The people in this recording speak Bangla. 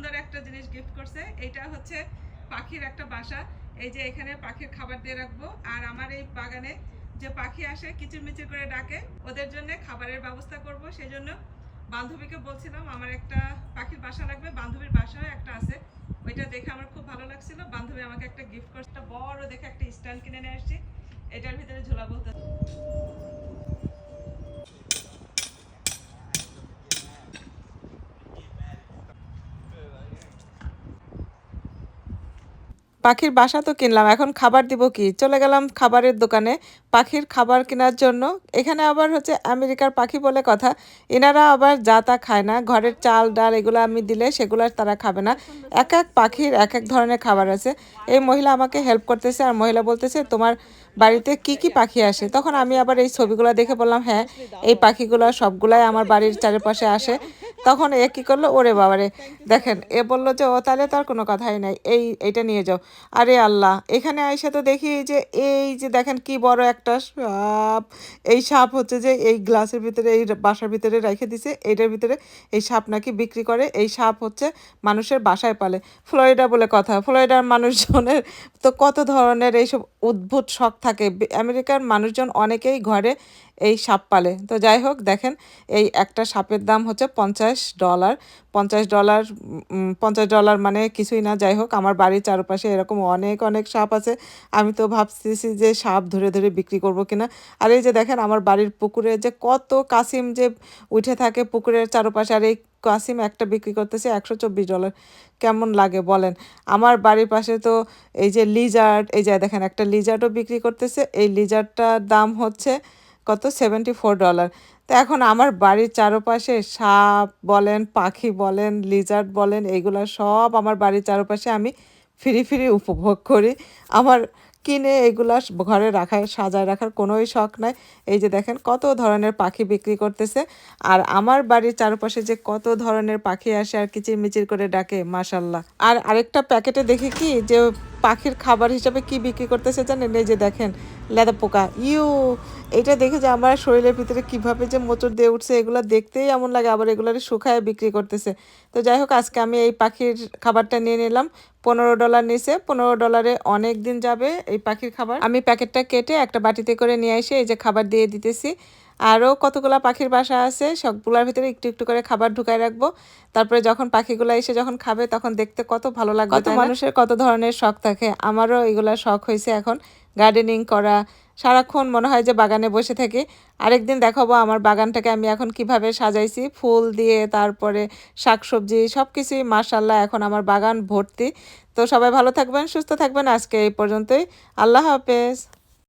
সুন্দর একটা জিনিস গিফট করছে। এটা হচ্ছে পাখির একটা বাসা। এই যে এখানে পাখির খাবার দিয়ে রাখব। আর আমার এই বাগানে যে পাখি আসে, কিচিরমিচির করে ডাকে, ওদের জন্য খাবারের ব্যবস্থা করব। সেই জন্য বান্ধবীকে বলছিলাম, আমার একটা পাখির বাসা লাগবে, বান্ধবীর বাসাও একটা আছে। ওইটা দেখে আমার খুব ভালো লাগছিল। বান্ধবী আমাকে একটা গিফট করছে। বড় দেখে একটা স্ট্যান্ড কিনে নিয়ে আসছি। এটার ভিতরে ঝোলাবো তো পাখির বাসা তো কিনলাম, এখন খাবার দিব কি? চলে গেলাম খাবারের দোকানে, পাখির খাবার কেনার জন্য। এখানে আবার হচ্ছে আমেরিকার পাখি বলে কথা, এনারা আবার যা তা খায় না। ঘরের চাল, ডাল এগুলো আমি দিলে সেগুলো তারা খাবে না। এক এক পাখির এক এক ধরনের খাবার আছে। এই মহিলা আমাকে হেল্প করতেছে আর মহিলা বলতেছে, তোমার বাড়িতে কি কি পাখি আসে? তখন আমি আবার এই ছবিগুলো দেখে বললাম হ্যাঁ এই পাখিগুলো সবগুলাই আমার বাড়ির চারিপাশে আসে। তখন এ কী করল? ওরে বাবারে, দেখেন, এ বলল যে, ও তাহলে তার কোনো কথাই নাই। এই, এইটা নিয়ে যাও। আরে আল্লাহ, এখানে আইসা তো দেখি যে, এই যে দেখেন কি বড় একটা সাপ। এই সাপ হচ্ছে যে, এই গ্লাসের ভিতরে, এই বাসার ভিতরে রেখে দিছে। এইটার ভিতরে এই সাপ নাকি বিক্রি করে। এই সাপ হচ্ছে মানুষের বাসায় পালে। ফ্লোরিডা বলে কথা। ফ্লোরিডার মানুষজনের তো কত ধরনের এইসব উদ্ভুত শখ থাকে। আমেরিকার মানুষজন অনেকেই ঘরে এই সাপ পালে। তো যাই হোক, দেখেন, এই একটা সাপের দাম হচ্ছে পঞ্চাশ ডলার, পঞ্চাশ ডলার পঞ্চাশ ডলার মানে কিছুই না, যাই হোক, আমার বাড়ির চারপাশে এরকম অনেক অনেক সাপ আছে। আমি তো ভাবতেছি যে সাপ ধরে ধরে বিক্রি করব কিনা। আর এই যে দেখেন, আমার বাড়ির পুকুরে যে কত কাসিম যে উঠে থাকে পুকুরের চারপাশে, আর এই কাসিম একটা বিক্রি করতেছে একশো চব্বিশ ডলার। কেমন লাগে বলেন? আমার বাড়ির পাশে তো এই যে লিজার্ড, এই যে দেখেন, একটা লিজার্ডও বিক্রি করতেছে। এই লিজার্ডটার দাম হচ্ছে কত? সেভেন্টি ফোর ডলার তো এখন আমার বাড়ির চারপাশে সাপ বলেন, পাখি বলেন লিজার্ড বলেন এইগুলো সব আমার বাড়ির চারপাশে আমি ফিরি ফিরি উপভোগ করি। আমার কিনে এগুলা ঘরে রাখায়, সাজায় রাখার কোনোই শখ নাই। এই যে দেখেন কত ধরনের পাখি বিক্রি করতেছে। আর আমার বাড়ির চারপাশে যে কত ধরনের পাখি আসে আর কিচিরমিচির করে ডাকে, মাশাল্লাহ। আর আরেকটা প্যাকেটে দেখি কি? যে পাখির খাবার হিসাবে কি বিক্রি করতেছে জানেন? এই যে দেখেন, লেদা পোকা। ইউ, এটা দেখে যে আমার শরীরের ভিতরে কীভাবে যে মোচড় দিয়ে উঠছে, এগুলো দেখতেই এমন লাগে, আবার এগুলো শুকায় বিক্রি করতেছে। তো যাই হোক, আজকে আমি এই পাখির খাবারটা নিয়ে নিলাম। পনেরো ডলার নিচে পনেরো ডলারে অনেক দিন যাবে এই পাখির খাবার। আমি প্যাকেটটা কেটে একটা বাটিতে করে নিয়ে এসে এই যে খাবার দিয়ে দিতেছি। আরও কতগুলা পাখির বাসা আছে সবগুলোর ভিতরে একটু একটু করে খাবার ঢুকায় রাখব। তারপরে যখন পাখিগুলো এসে যখন খাবে তখন দেখতে কত ভালো লাগবে কত মানুষের কত ধরনের শখ থাকে আমারও এগুলা শখ হয়েছে এখন। গার্ডেনিং করা সারাক্ষণ মনে হয় যে বাগানে বসে থাকি। আরেকদিন দেখাবো আমার বাগানটাকে আমি এখন কীভাবে সাজাইছি ফুল দিয়ে তারপরে শাকসবজি সব কিছুই মাশাল্লাহ এখন আমার বাগান ভর্তি। তো সবাই ভালো থাকবেন সুস্থ থাকবেন আজকে এই পর্যন্তই। আল্লাহ হাফেজ।